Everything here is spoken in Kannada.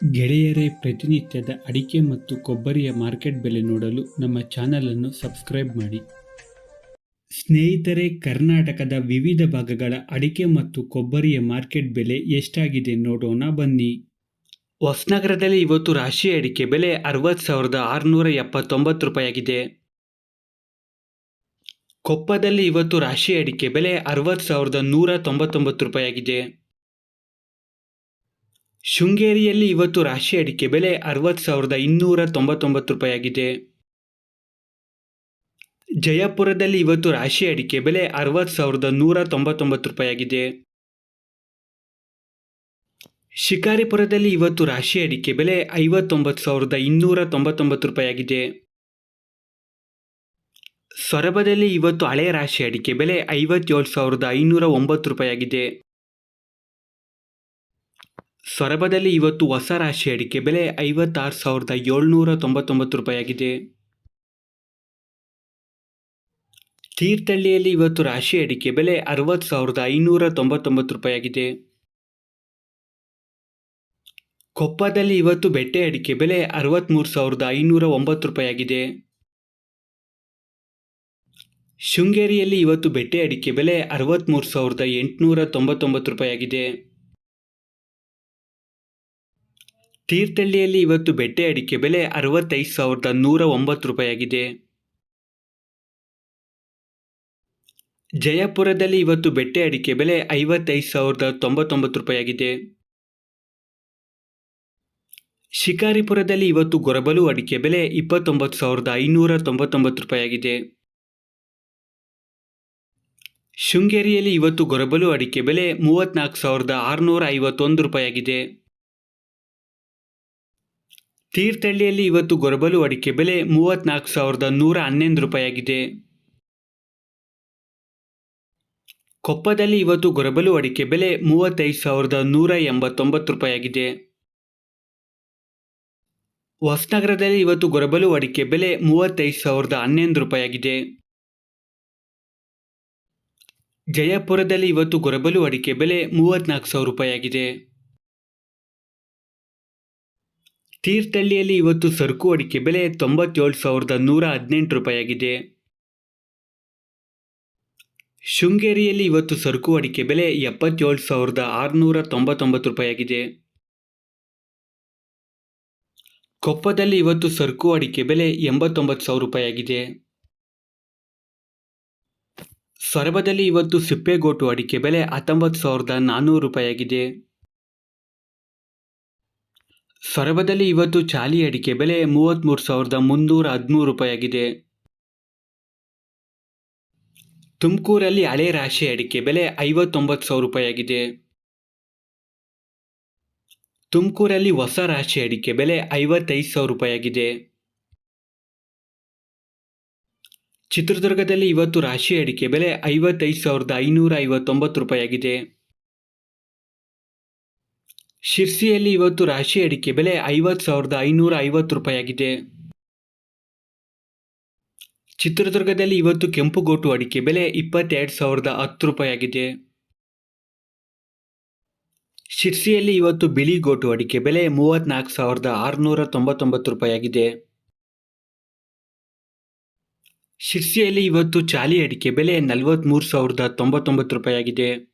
ಗೆಳೆಯರೇ, ಪ್ರತಿನಿತ್ಯದ ಅಡಿಕೆ ಮತ್ತು ಕೊಬ್ಬರಿಯ ಮಾರ್ಕೆಟ್ ಬೆಲೆ ನೋಡಲು ನಮ್ಮ ಚಾನಲನ್ನು ಸಬ್ಸ್ಕ್ರೈಬ್ ಮಾಡಿ. ಸ್ನೇಹಿತರೆ, ಕರ್ನಾಟಕದ ವಿವಿಧ ಭಾಗಗಳ ಅಡಿಕೆ ಮತ್ತು ಕೊಬ್ಬರಿಯ ಮಾರ್ಕೆಟ್ ಬೆಲೆ ಎಷ್ಟಾಗಿದೆ ನೋಡೋಣ ಬನ್ನಿ. ಹೊಸನಗರದಲ್ಲಿ ಇವತ್ತು ರಾಶಿ ಅಡಿಕೆ ಬೆಲೆ ಅರವತ್ತು ಸಾವಿರದ ಆರುನೂರ ಎಪ್ಪತ್ತೊಂಬತ್ತು ರೂಪಾಯಿಯಾಗಿದೆ. ಕೊಪ್ಪದಲ್ಲಿ ಇವತ್ತು ರಾಶಿ ಅಡಿಕೆ ಬೆಲೆ ಅರವತ್ತು ಸಾವಿರದ ನೂರ ತೊಂಬತ್ತೊಂಬತ್ತು ರೂಪಾಯಿಯಾಗಿದೆ. ಶೃಂಗೇರಿಯಲ್ಲಿ ಇವತ್ತು ರಾಶಿ ಅಡಿಕೆ ಬೆಲೆ ಅರವತ್ತು ಸಾವಿರದ ಇನ್ನೂರ ತೊಂಬತ್ತೊಂಬತ್ತು ರೂಪಾಯಿಯಾಗಿದೆ. ಜಯಪುರದಲ್ಲಿ ಇವತ್ತು ರಾಶಿ ಅಡಿಕೆ ಬೆಲೆ ಅರವತ್ತು ಸಾವಿರದ ನೂರ ತೊಂಬತ್ತೊಂಬತ್ತು ರೂಪಾಯಿಯಾಗಿದೆ. ಶಿಕಾರಿಪುರದಲ್ಲಿ ಇವತ್ತು ರಾಶಿ ಅಡಿಕೆ ಬೆಲೆ ಐವತ್ತೊಂಬತ್ತು ಸಾವಿರದ ಇನ್ನೂರ ತೊಂಬತ್ತೊಂಬತ್ತು ರೂಪಾಯಿಯಾಗಿದೆ. ಸೊರಬದಲ್ಲಿ ಇವತ್ತು ಹಳೆಯ ರಾಶಿ ಅಡಿಕೆ ಬೆಲೆ ಐವತ್ತೇಳು ಸಾವಿರದ ಐನೂರ ಒಂಬತ್ತು ರೂಪಾಯಿಯಾಗಿದೆ. ಸೊರಬದಲ್ಲಿ ಇವತ್ತು ಹೊಸ ರಾಶಿ ಅಡಿಕೆ ಬೆಲೆ ಐವತ್ತಾರು ಸಾವಿರದ ಏಳ್ನೂರ ತೊಂಬತ್ತೊಂಬತ್ತು ರೂಪಾಯಿಯಾಗಿದೆ. ತೀರ್ಥಹಳ್ಳಿಯಲ್ಲಿ ಇವತ್ತು ರಾಶಿ ಅಡಿಕೆ ಬೆಲೆ ಅರವತ್ತು ಸಾವಿರದ ಐನೂರ ತೊಂಬತ್ತೊಂಬತ್ತು ರೂಪಾಯಿಯಾಗಿದೆ. ಕೊಪ್ಪದಲ್ಲಿ ಇವತ್ತು ಬೆಟ್ಟೆ ಅಡಿಕೆ ಬೆಲೆ ಅರವತ್ತ್ಮೂರು ಸಾವಿರದ ಐನೂರ ಒಂಬತ್ತು ರೂಪಾಯಿಯಾಗಿದೆ. ಶೃಂಗೇರಿಯಲ್ಲಿ ಇವತ್ತು ಬೆಟ್ಟೆ ಅಡಿಕೆ ಬೆಲೆ ಅರವತ್ತ್ಮೂರು ಸಾವಿರದ ಎಂಟುನೂರ ತೊಂಬತ್ತೊಂಬತ್ತು ರೂಪಾಯಿಯಾಗಿದೆ. ತೀರ್ಥಹಳ್ಳಿಯಲ್ಲಿ ಇವತ್ತು ಬೆಟ್ಟೆ ಅಡಿಕೆ ಬೆಲೆ ಅರವತ್ತೈದು ಸಾವಿರದ ನೂರ ಒಂಬತ್ತು ರೂಪಾಯಿಯಾಗಿದೆ. ಜಯಪುರದಲ್ಲಿ ಇವತ್ತು ಬೆಟ್ಟೆ ಅಡಿಕೆ ಬೆಲೆ ಐವತ್ತೈದು ಸಾವಿರದ ತೊಂಬತ್ತೊಂಬತ್ತು ರೂಪಾಯಿಯಾಗಿದೆ. ಶಿಕಾರಿಪುರದಲ್ಲಿ ಇವತ್ತು ಗೊರಬಲು ಅಡಿಕೆ ಬೆಲೆ ಇಪ್ಪತ್ತೊಂಬತ್ತು ಸಾವಿರದ ಐನೂರ ತೊಂಬತ್ತೊಂಬತ್ತು ರೂಪಾಯಿಯಾಗಿದೆ. ಶೃಂಗೇರಿಯಲ್ಲಿ ಇವತ್ತು ಗೊರಬಲು ಅಡಿಕೆ ಬೆಲೆ ಮೂವತ್ತ್ನಾಲ್ಕು ಸಾವಿರದ ಆರುನೂರ ಐವತ್ತೊಂದು ರೂಪಾಯಿಯಾಗಿದೆ. ತೀರ್ಥಹಳ್ಳಿಯಲ್ಲಿ ಇವತ್ತು ಗೊರಬಲು ಅಡಿಕೆ ಬೆಲೆ ಮೂವತ್ನಾಲ್ಕು ಸಾವಿರದ ನೂರ ಹನ್ನೊಂದು ರೂಪಾಯಿಯಾಗಿದೆ. ಕೊಪ್ಪದಲ್ಲಿ ಇವತ್ತು ಗೊರಬಲು ಅಡಿಕೆ ಬೆಲೆ ಮೂವತ್ತೈದು ಸಾವಿರದ ನೂರ ಎಂಬತ್ತೊಂಬತ್ತು ರೂಪಾಯಿಯಾಗಿದೆ. ಹೊಸನಗರದಲ್ಲಿ ಇವತ್ತು ಗೊರಬಲು ಅಡಿಕೆ ಬೆಲೆ ಮೂವತ್ತೈದು ಸಾವಿರದ ಹನ್ನೊಂದು ರೂಪಾಯಿಯಾಗಿದೆ. ಜಯಪುರದಲ್ಲಿ ಇವತ್ತು ಗೊರಬಲು ಅಡಿಕೆ ಬೆಲೆ ಮೂವತ್ನಾಲ್ಕು ಸಾವಿರ ರೂಪಾಯಿಯಾಗಿದೆ. ತೀರ್ಥಹಳ್ಳಿಯಲ್ಲಿ ಇವತ್ತು ಸರಕು ಅಡಿಕೆ ಬೆಲೆ ತೊಂಬತ್ತೇಳು ಸಾವಿರದ ನೂರ ಹದಿನೆಂಟು ರೂಪಾಯಿಯಾಗಿದೆ. ಶೃಂಗೇರಿಯಲ್ಲಿ ಇವತ್ತು ಸರಕು ಅಡಿಕೆ ಬೆಲೆ ಎಪ್ಪತ್ತೇಳು ಸಾವಿರದ ಆರುನೂರ ತೊಂಬತ್ತೊಂಬತ್ತು ರೂಪಾಯಿಯಾಗಿದೆ. ಕೊಪ್ಪದಲ್ಲಿ ಇವತ್ತು ಸರಕು ಅಡಿಕೆ ಬೆಲೆ ಎಂಬತ್ತೊಂಬತ್ತು ಸಾವಿರ ರೂಪಾಯಿಯಾಗಿದೆ. ಸೊರಬದಲ್ಲಿ ಇವತ್ತು ಸಿಪ್ಪೆಗೋಟು ಅಡಿಕೆ ಬೆಲೆ ಹತ್ತೊಂಬತ್ತು ಸಾವಿರದ ನಾನ್ನೂರು ರೂಪಾಯಿಯಾಗಿದೆ. ಸೊರಬದಲ್ಲಿ ಇವತ್ತು ಚಾಲಿ ಅಡಿಕೆ ಬೆಲೆ ಮೂವತ್ತ್ಮೂರು ಸಾವಿರದ ಮುನ್ನೂರ ಹದಿಮೂರು ರೂಪಾಯಿಯಾಗಿದೆ. ತುಮಕೂರಲ್ಲಿ ಹಳೆ ರಾಶಿ ಅಡಿಕೆ ಬೆಲೆ ಐವತ್ತೊಂಬತ್ತು ಸಾವಿರ ರೂಪಾಯಿಯಾಗಿದೆ. ತುಮಕೂರಲ್ಲಿ ಹೊಸ ರಾಶಿ ಅಡಿಕೆ ಬೆಲೆ ಐವತ್ತೈದು ಸಾವಿರ ರೂಪಾಯಿಯಾಗಿದೆ. ಚಿತ್ರದುರ್ಗದಲ್ಲಿ ಇವತ್ತು ರಾಶಿ ಅಡಿಕೆ ಬೆಲೆ ಐವತ್ತೈದು ಸಾವಿರದ ಐನೂರ ಐವತ್ತೊಂಬತ್ತು ರೂಪಾಯಿಯಾಗಿದೆ. ಶಿರ್ಸಿಯಲ್ಲಿ ಇವತ್ತು ರಾಶಿ ಅಡಿಕೆ ಬೆಲೆ ಐವತ್ತು ಸಾವಿರದ ಐನೂರ ಐವತ್ತು ರೂಪಾಯಿಯಾಗಿದೆ. ಚಿತ್ರದುರ್ಗದಲ್ಲಿ ಇವತ್ತು ಕೆಂಪುಗೋಟು ಅಡಿಕೆ ಬೆಲೆ ಇಪ್ಪತ್ತೆರಡು ಸಾವಿರದ ಹತ್ತು ರೂಪಾಯಿಯಾಗಿದೆ. ಶಿರ್ಸಿಯಲ್ಲಿ ಇವತ್ತು ಬಿಳಿ ಗೋಟು ಅಡಿಕೆ ಬೆಲೆ ಮೂವತ್ನಾಲ್ಕು ಸಾವಿರದ ಆರುನೂರ ತೊಂಬತ್ತೊಂಬತ್ತು ರೂಪಾಯಿಯಾಗಿದೆ. ಶಿರ್ಸಿಯಲ್ಲಿ ಇವತ್ತು ಚಾಲಿ ಅಡಿಕೆ ಬೆಲೆ ನಲವತ್ತ್ಮೂರು ಸಾವಿರದ ತೊಂಬತ್ತೊಂಬತ್ತು ರೂಪಾಯಿಯಾಗಿದೆ.